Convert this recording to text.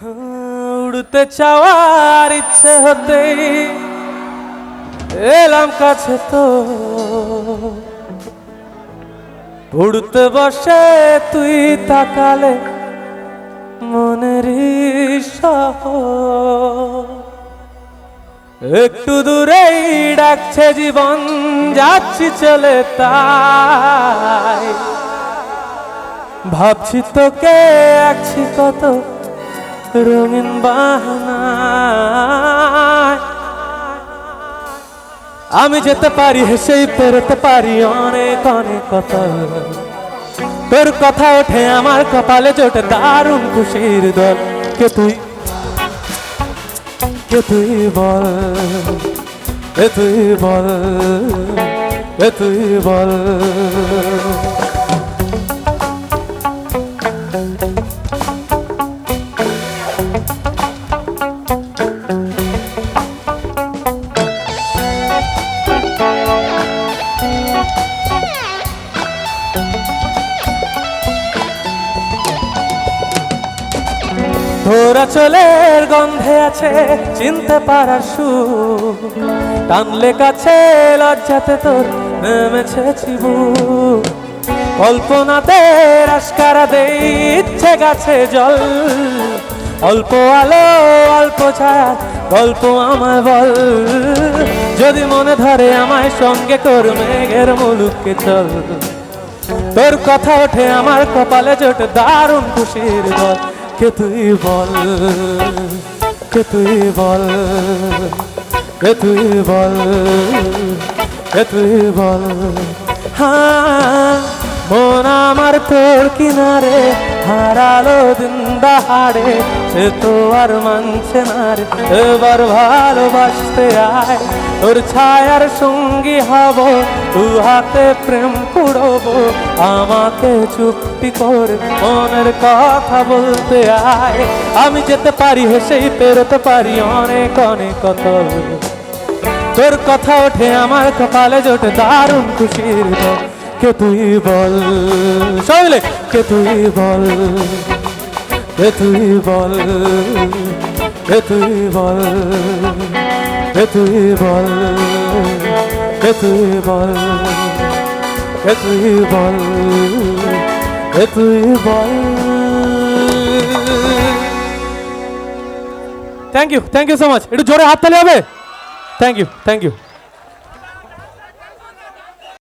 উড়তে চাওয়ার ইচ্ছে হতে এলাম কাছে তো। উড়তে বসে তুই তাকালে মনের একটু দূরেই ডাকছে জীবন, যাচ্ছি চলে তাই। ভাবছি তোকে আছি কত রঙিন আমি যেতে পারি হেসেই পেরোতে পারি অনেক অনেক কথা। তোর কথা ওঠে আমার কপালে, জোটে দারুণ খুশির দল। কে তুই? কে তুই বল? কে তুই বল? কে তুই বল? চলের গন্ধে আছে চিনতে পারার সুর টানলে কাছে লজ্জাতে তোর নেমেছে চিবু কল্পনাতে রাস্কারা দেই ইচ্ছে গাছে জল। অল্প আলো, অল্প ছায়া গল্প আমায় বল। যদি মনে ধরে আমায় সঙ্গে কর মেঘের মুলুককে চল। তোর কথা ওঠে আমার কপালে জোটে, দারুণ খুশির বল। কে তুই বল? কে তুই বল? কে তুই বল? কে তুই বল? হ্যাঁ মন আমার তোর কিনারে হারালো দিন দাহাড়ে সে তো আর মানছে না রে। এবার ভালোবাসতে আয়, তোর ছায়ার সঙ্গী হব, দু হাতে প্রেম কুড়ব, আমাকে চুক্তি করে, মনের কথা বলতে আয়। আমি যেতে পারি, হেসেই পেরোতে পারি, অনেক অনেক কত তোর কথা ওঠে আমার কপালে, জোটে দারুণ খুশির। কে তুই বল? সবলে কে তুই বল? কে তুই বল? কে তুই বল? কে তুই বল? কে তুই বল? কে তুই বল? কে তুই বল? Thank you thank you so much একটু জোরে হাত তালি হবে? Thank you thank you